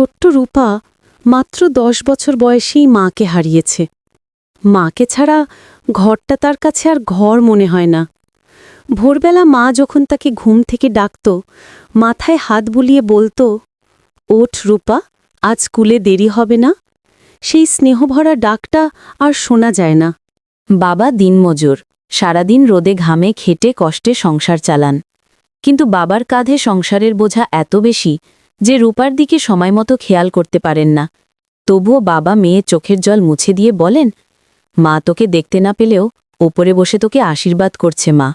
ছোট্ট রূপা মাত্র দশ বছর বয়সেই মাকে হারিয়েছে। মাকে ছাড়া ঘরটা তার কাছে আর ঘর মনে হয় না। ভোরবেলা মা যখন তাকে ঘুম থেকে ডাকত, মাথায় হাত বুলিয়ে বলতো, ওঠ রূপা, আজ স্কুলে দেরি হবে না। সেই স্নেহভরা ডাকটা আর শোনা যায় না। বাবা দিনমজুর, সারাদিন রোদে ঘামে খেটে কষ্টে সংসার চালান। কিন্তু বাবার কাঁধে সংসারের বোঝা এত বেশি যে রূপার দিকে সময়মতো খেয়াল করতে পারেন না। তবুও বাবা মেয়ে চোখের জল মুছে দিয়ে বলেন, মা তোকে দেখতে না পেলেও ওপরে বসে তোকে আশীর্বাদ করছে মা।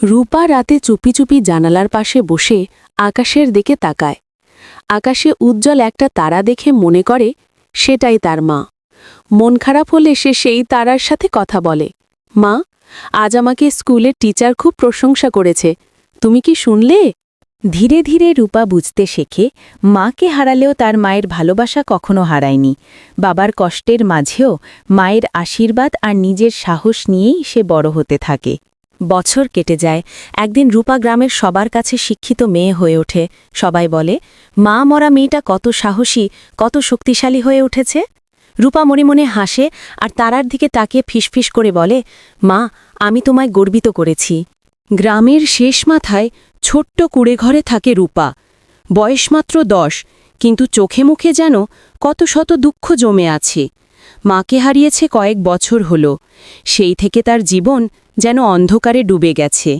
রূপা রাতে চুপি চুপি জানালার পাশে বসে আকাশের দিকে তাকায়। আকাশে উজ্জ্বল একটা তারা দেখে মনে করে, সেটাই তার মা। মন খারাপ হলে সে সেই তারার সাথে কথা বলে, মা, আজ আমাকে স্কুলের টিচার খুব প্রশংসা করেছে। তুমি কি শুনলে? ধীরে ধীরে রূপা বুঝতে শেখে, মাকে হারালেও তার মায়ের ভালোবাসা কখনো হারায়নি। বাবার কষ্টের মাঝেও মায়ের আশীর্বাদ আর নিজের সাহস নিয়েই সে বড় হতে থাকে। বছর কেটে যায়, একদিন রূপা গ্রামের সবার কাছে শিক্ষিত মেয়ে হয়ে ওঠে। সবাই বলে, মা মরা মেয়েটা কত সাহসী, কত শক্তিশালী হয়ে উঠেছে। রূপা মনে মনে হাসে আর তারার দিকে তাকিয়ে ফিসফিস করে বলে, মা, আমি তোমায় গর্বিত করেছি। গ্রামের শেষ মাথায় ছোট্ট কুড়েঘরে থাকে রূপা। বয়স মাত্র দশ, কিন্তু চোখে মুখে যেন কত শত দুঃখ জমে আছে। মাকে হারিয়েছে কয়েক বছর হল, সেই থেকে তার জীবন যেন অন্ধকারে ডুবে গেছে।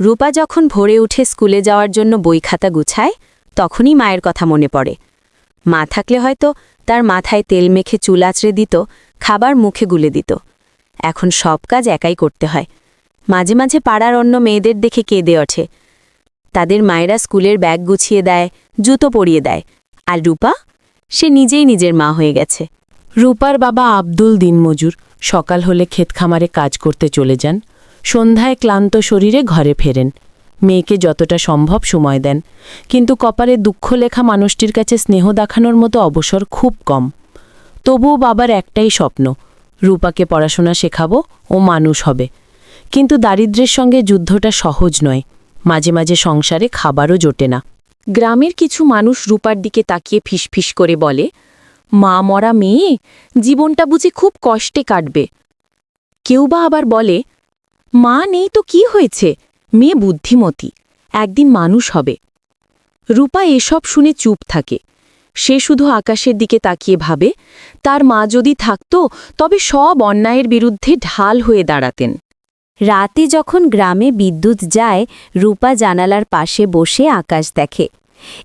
রূপা যখন ভোরে উঠে স্কুলে যাওয়ার জন্য বই খাতা গুছায়, তখনই মায়ের কথা মনে পড়ে। মা থাকলে হয়তো তার মাথায় তেল মেখে চুল আঁচড়ে দিত, খাবার মুখে গুলে দিত। এখন সব কাজ একাই করতে হয়। মাঝে মাঝে পাড়ার অন্য মেয়েদের দেখে কেঁদে ওঠে। তাদের মায়েরা স্কুলের ব্যাগ গুছিয়ে দেয়, জুতো পরিয়ে দেয়। আর রূপা? সে নিজেই নিজের মা হয়ে গেছে। রূপার বাবা আব্দুল দিনমজুর সকাল হলে ক্ষেত খামারে কাজ করতে চলে যান। সন্ধ্যায় ক্লান্ত শরীরে ঘরে ফেরেন। মেয়েকে যতটা সম্ভব সময় দেন। কিন্তু কপালে দুঃখ লেখা মানুষটির কাছে স্নেহ দেখানোর মতো অবসর খুব কম। তবুও বাবার একটাই স্বপ্ন, রূপাকে পড়াশোনা শেখাবো ও মানুষ হবে। কিন্তু দারিদ্র্যের সঙ্গে যুদ্ধটা সহজ নয়। মাঝে মাঝে সংসারে খাবারও জোটে না। গ্রামের কিছু মানুষ রূপার দিকে তাকিয়ে ফিসফিস করে বলে, মা মরা মেয়ে, জীবনটা বুঝি খুব কষ্টে কাটবে। কেউ বা আবার বলে, মা নেই তো কি হয়েছে? মেয়ে বুদ্ধিমতী, একদিন মানুষ হবে। রূপা এসব শুনে চুপ থাকে। সে শুধু আকাশের দিকে তাকিয়ে ভাবে, তার মা যদি থাকত, তবে সব অন্যায়ের বিরুদ্ধে ঢাল হয়ে দাঁড়াতেন। রাতে যখন গ্রামে বিদ্যুৎ যায়, রূপা জানালার পাশে বসে আকাশ দেখে।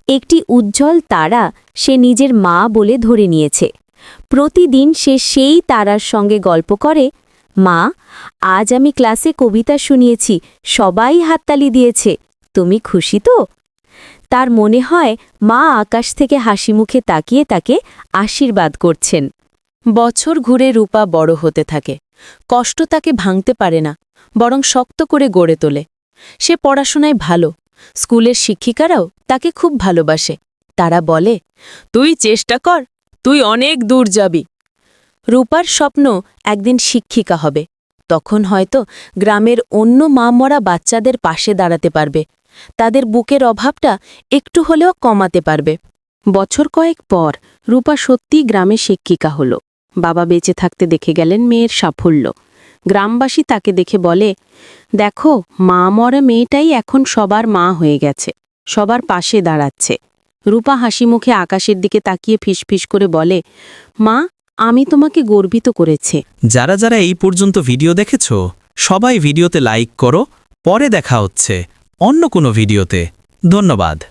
একটি উজ্জ্বল তারা সে নিজের মা বলে ধরে নিয়েছে। প্রতিদিন সে সেই তারার সঙ্গে গল্প করে, মা, আজ আমি ক্লাসে কবিতা শুনিয়েছি, সবাই হাততালি দিয়েছে, তুমি খুশি তো? তার মনে হয়, মা আকাশ থেকে হাসি মুখে তাকিয়ে তাকে আশীর্বাদ করছেন। বছর ঘুরে রূপা বড় হতে থাকে। কষ্ট তাকে ভাঙতে পারে না, বরং শক্ত করে গড়ে তোলে। সে পড়াশোনায় ভালো, স্কুলের শিক্ষিকারাও তাকে খুব ভালোবাসে। তারা বলে, তুই চেষ্টা কর, তুই অনেক দূর যাবি। রূপার স্বপ্ন একদিন শিক্ষিকা হবে। তখন হয়তো গ্রামের অন্য মা মরা বাচ্চাদের পাশে দাঁড়াতে পারবে। তাদের বুকের অভাবটা একটু হলেও কমাতে পারবে। বছর কয়েক পর রূপা সত্যি গ্রামে শিক্ষিকা হল। বাবা বেঁচে থাকতে দেখে গেলেন মেয়ের সাফল্য। গ্রামবাসী তাকে দেখে বলে, দেখো, মা মরা মেয়েটাই এখন সবার মা হয়ে গেছে, সবার পাশে দাঁড়াচ্ছে। রূপা হাসি মুখে আকাশের দিকে তাকিয়ে ফিসফিস করে বলে, মা, আমি তোমাকে গর্বিত করেছে। যারা যারা এই পর্যন্ত ভিডিও দেখেছ, সবাই ভিডিওতে লাইক করো, পরে দেখা হচ্ছে অন্য কোনো ভিডিওতে। ধন্যবাদ।